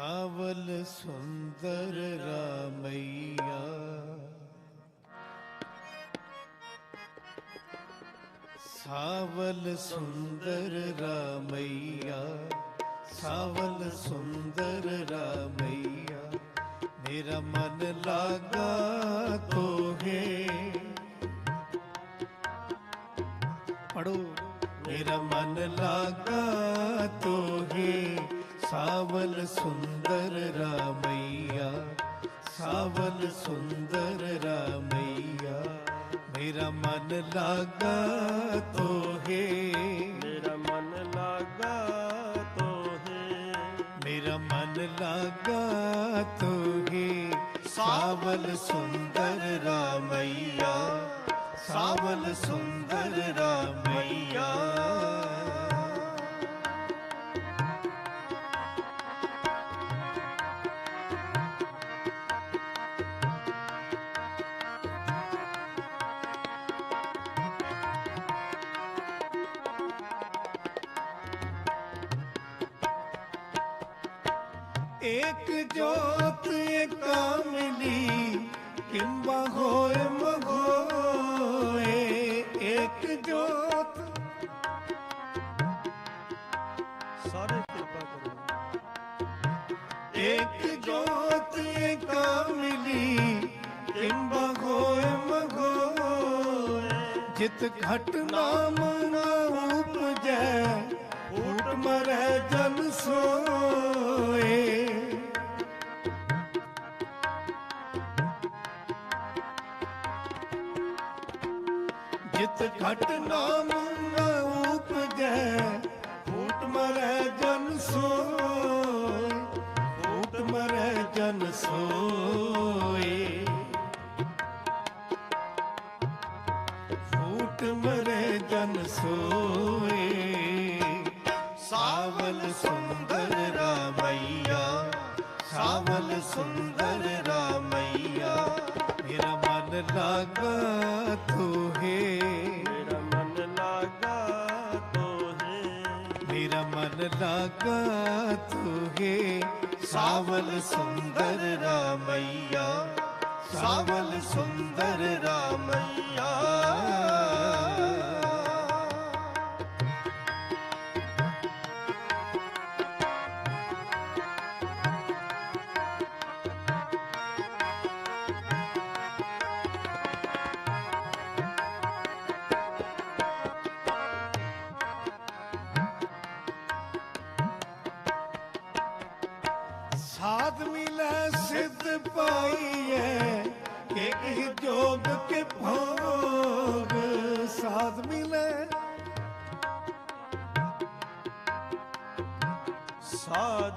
ਸਾਵਲ ਸੁੰਦਰ ਰਾਮਈਆ ਸਾਵਲ ਸੁੰਦਰ ਰਾਮਈਆ ਸਾਵਲ ਸੁੰਦਰ ਰਾਮਈਆ ਮੇਰਾ ਮਨ ਲਾਗਾ ਤੋਹੇ ਪੜੋ ਮੇਰਾ ਮਨ ਲਾਗਾ ਤੋਹੇ ਸਾਵਲ ਸੁੰਦਰ ਰਾਮਈਆ ਸਾਵਲ ਸੁੰਦਰ ਰਾਮਈਆ ਮੇਰਾ ਮਨ ਲਾਗਾ ਤੋਹੇ। ਮੇਰਾ ਮਨ ਲਾਗਾ ਤੋਹੇ। ਮੇਰਾ ਮਨ ਲਾਗਾ ਤੋਹੇ। ਸਾਵਲ ਸੁੰਦਰ ਰਾਮਈਆ ਸਾਵਲ ਸੁੰਦਰ ਰਾਮਈਆ। ਇੱਕ ਜੋਤ ਏਕਾ ਮਿਲੀ ਕਿੰਬਾ ਹੋਏ ਮਗੋਏ। ਇੱਕ ਜੋਤ। ਸਾਰੇ ਕਿਰਪਾ ਕਰੋ। ਇੱਕ ਜੋਤ ਏਕਾ ਮਿਲੀ ਕਿੰਬਾ ਹੋਏ ਮਗੋਏ। ਜਿਤ ਘਟ ਨਾਮ ਨਾ ਉਪਜੈ, ਫੂਟ ਮਰੈ ਜਨ ਸੋਏ। ਘਟ ਨਾਮ ਨਾ ਉਪਜੈ, ਫੂਟ ਮਰੈ ਜਨ ਸੋਏ, ਫੂਟ ਮਰੈ ਜਨ ਸੋਏ। ਫੂਟ ਮਰੈ ਜਨ ਸੋਏ। ਸਾਵਲ ਸੁੰਦਰ ਰਾਮਈਆ, ਸਾਵਲ ਸੁੰਦਰ ਰਾਮਈਆ, ਮੇਰਾ ਮਨ ਲਾਗਾ ਤੋਹੇ। ਮੇਰਾ ਮਨ ਲਾਗਾ ਤੋਹੇ। ਸਾਵਲ ਸੁੰਦਰ ਰਾਮਈਆ। ਸਾਵਲ ਸੁੰਦਰ ਰਾਮਈਆ। ਸਾਧ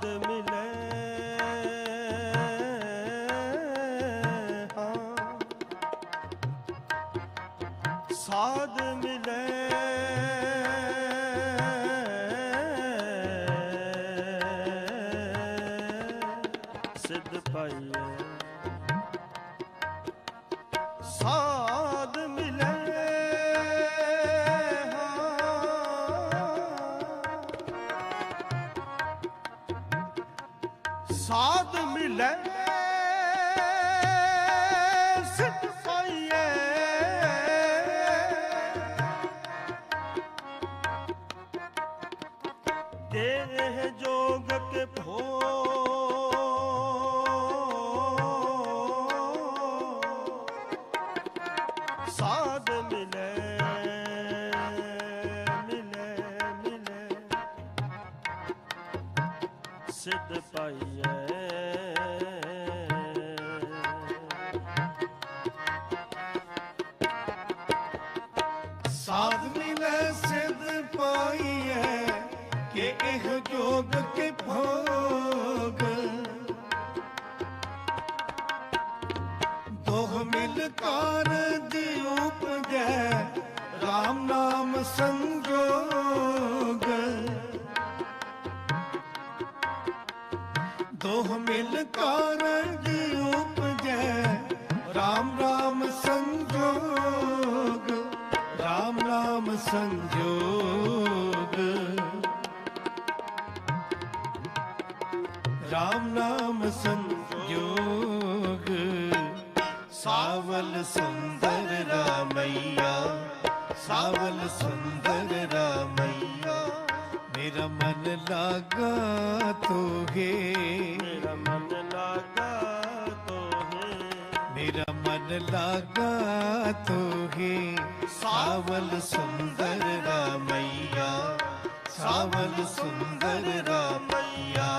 ਮਿਲੇ। ਸਾਧ ਮਿਲੇ। ਸਿੱਧ ਪਾਈਏ ਦੇਹ ਜੋਗ ਕੇ ਭੋ। ਸਾਧ ਮਿਲੇ ਮਿਲੇ ਮਿਲੇ। ਸਿੱਧ ਪਾਈਏ ਕਿ ਜੋਗ ਕੇ ਭੋਗ। ਦੋਹ ਮਿਲ ਕਾਰਜ ਉਪਜੈ RAM ਨਾਮ ਸੰਜੋਗ। ਦੋਹ ਮਿਲ ਕਾਰਜ ਉਪਜੈ RAM RAM ਸੰਜੋਗ। RAM RAM ਸੰਜੋਗ। RAM ਨਾਮ ਸੰਜੋਗ ਸਾਵਲ ਸੁੰਦਰ ਰਾਮਈਆ ਸਾਵਲ ਸੁੰਦਰ ਰਾਮਈਆ ਮੇਰਾ ਮਨ ਲਾਗਾ ਤੋਗੇ ਮੇਰਾ ਮਨ ਲਾਗਾ ਤੋਹੇ ਮੇਰਾ ਮਨ ਲਾਗਾ ਤੋਗੇ ਸਾਵਲ ਸੁੰਦਰ ਰਾਮਈਆ ਸਾਵਲ ਸੁੰਦਰ ਰਾਮਈਆ।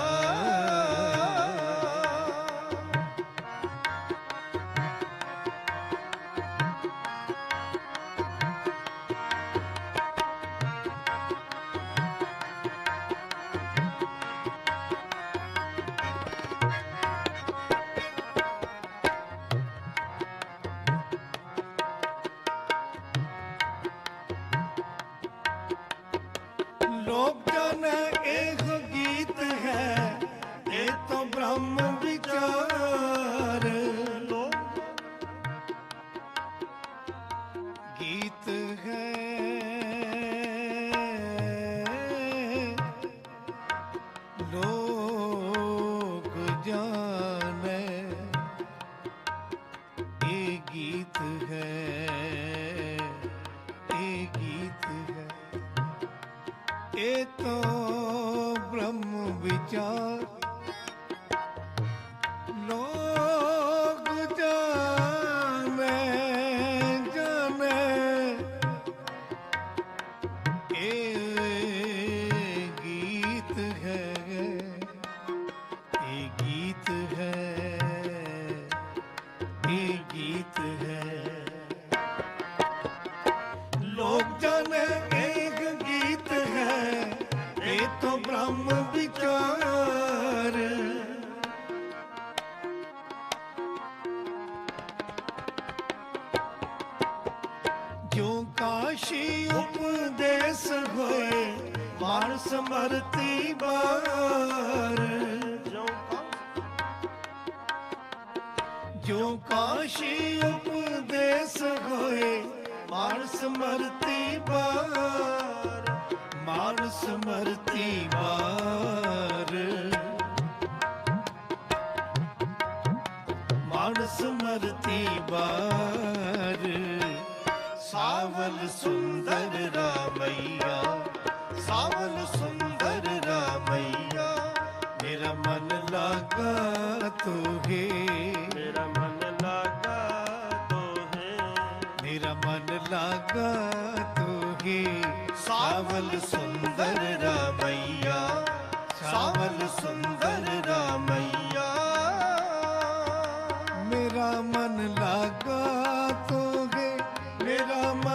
ਇਹ ਤੋਂ ਬ੍ਰਹਮ ਵਿਚਾਰ ਲੋਕ ਜਾਣੇ ਗੀਤ ਹੈ, ਇਹ ਤਾਂ ਬ੍ਰਹਮ ਵਿਚਾਰ। ਜੋ ਕਾਸ਼ੀ ਉਪਦੇਸ ਹੋਏ, ਮਾਨ ਸਮਰਤੀ ਬਾਰ ਜੋ ਕਾਸ਼ੀ ਉਪਦੇਸ ਹੋਏ ਮਾਨ ਸਮਰਤੀ ਬਾਰ ਮਾਨ ਸਮਰਤੀ ਬਾਰ ਮਾਨ ਸਮਰਤੀ ਬਾਰ ਸਾਵਲ ਸੁੰਦਰ ਰਾਮਈਆ ਸਾਵਲ ਸੁੰਦਰ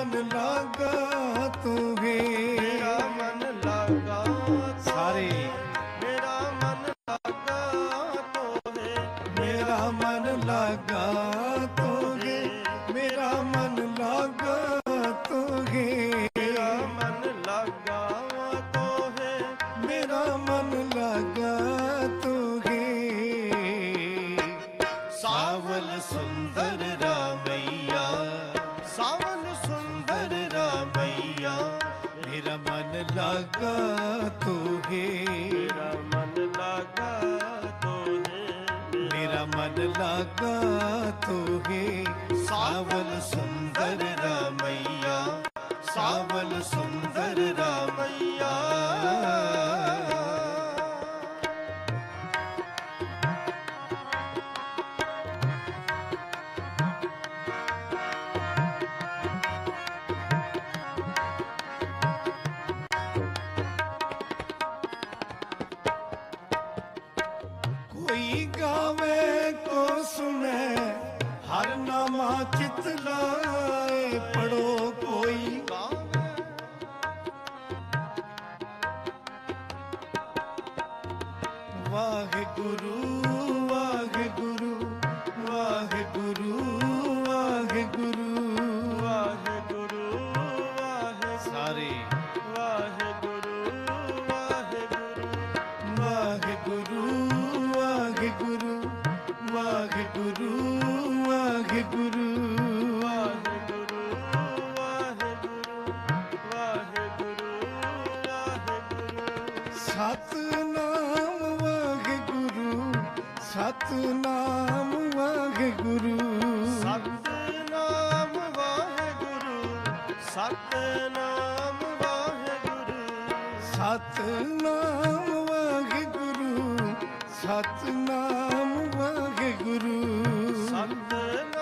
ਮਨ ਲਾਗਾ ਮੇਰਾ ਮਨ ਲਾਗਾ ਸਾਰੇ। ਮੇਰਾ ਮਨ ਲਾਗਾ ਤੋਹੇ। ਮੇਰਾ ਮਨ ਲਾਗਾ ਤੋਗੇ ਮੇਰਾ ਮਨ ਲਾਗਾ ਤੋਗੇ ਮੇਰਾ ਮਨ ਲਾਗਾ ਤੋਹੇ। ਮੇਰਾ ਮਨ ਲਾਗਾ ਤੋਗੇ ਸਾਵਲ ਸੁੰਦਰ ਲਾਗਾ ਤੋਗੇ ਮੇਰਾ ਮਨ ਲਾਗਾ ਤੋਹੇ। ਮੇਰਾ ਮਨ ਲਾਗਾ ਤੋਗੇ ਸਾਵਲ ਸੁੰਦਰ ਰਾਮਈਆ। ਸਾਵਲ ਸੁੰਦਰ ਰਾਮਈਆ। ਹਰ ਚਿਤ ਲਾਏ ਪੜੋ ਕੋਈ ਵਾਹਿਗੁਰੂ ਨਾਮ ਵਾਹਿਗੁਰੂ। ਸਤਨਾਮ ਵਾਹਿਗੁਰੂ ਸਤ ਨਾਮ ਵਾਹਿਗੁਰੂ। ਸਤ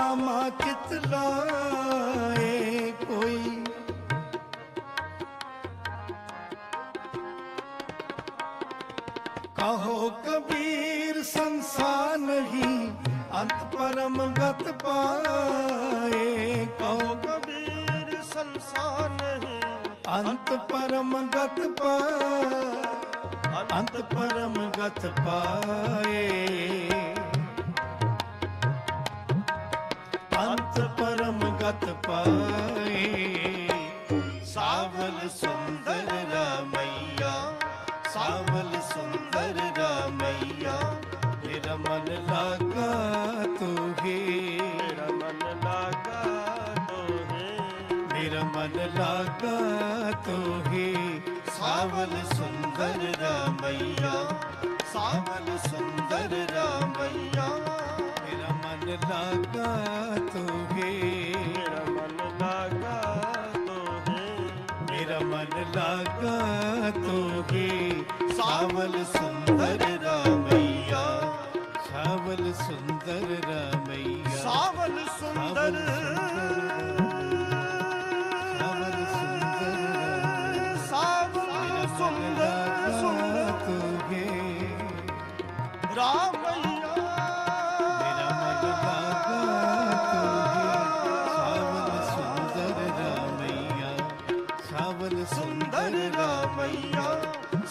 ਹਰ ਚਿਤ ਲਾਏ ਕੋਈ। ਕਹੋ ਕਬੀਰ ਸੰਸਾਰ ਨਹੀਂ, ਅੰਤ ਪਰਮ ਗਤ ਪਾਏ। ਕਹੋ ਕਬੀਰ ਸੰਸਾਰ ਨਹੀਂ, ਅੰਤ ਪਰਮ ਗਤ ਪਾਏ। ਅੰਤ ਪਰਮ ਗਤ ਪਾਏ। ਅੰਤ ਪਰਮ ਗਤ ਪਾਏ। ਸਾਵਲ ਸੁੰਦਰ ਰਾਮਈਆ, ਸਾਵਲ ਸੁੰਦਰ ਰਾਮਈਆ ਮੇਰਾ ਮਨ ਲਾਗਾ ਤੋਹੇ। ਮੇਰਾ ਮਨ ਲਾਗਾ ਤੋਹੇ। ਮੇਰਾ ਮਨ ਲਾਗਾ ਤੋਹੇ। ਸਾਵਲ ਸੁੰਦਰ ਰਾਮਈਆ, ਸਾਵਲ ਸੁੰਦਰ ਰਾਮਈਆ। ਮਨ ਦਾਤਾ ਤੂੰ ਹੈ। ਮੇਰਾ ਮਨ ਦਾਤਾ ਤੂੰ ਹੈ। ਮੇਰਾ ਮਨ ਦਾਤਾ ਤੂੰ ਹੈ। ਸਾਵਲ ਸੁੰਦਰ ਰਾਮਈਆ। ਸਾਵਲ ਸੁੰਦਰ ਰਾਮਈਆ। ਸਾਵਲ ਸੁੰਦਰ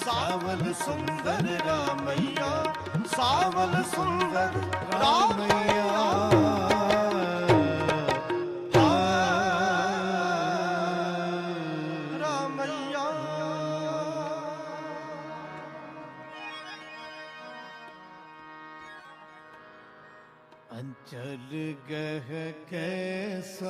सावल सुंदर रामैया सावल सुंदर रामैया रामैया अंचल गह कैसा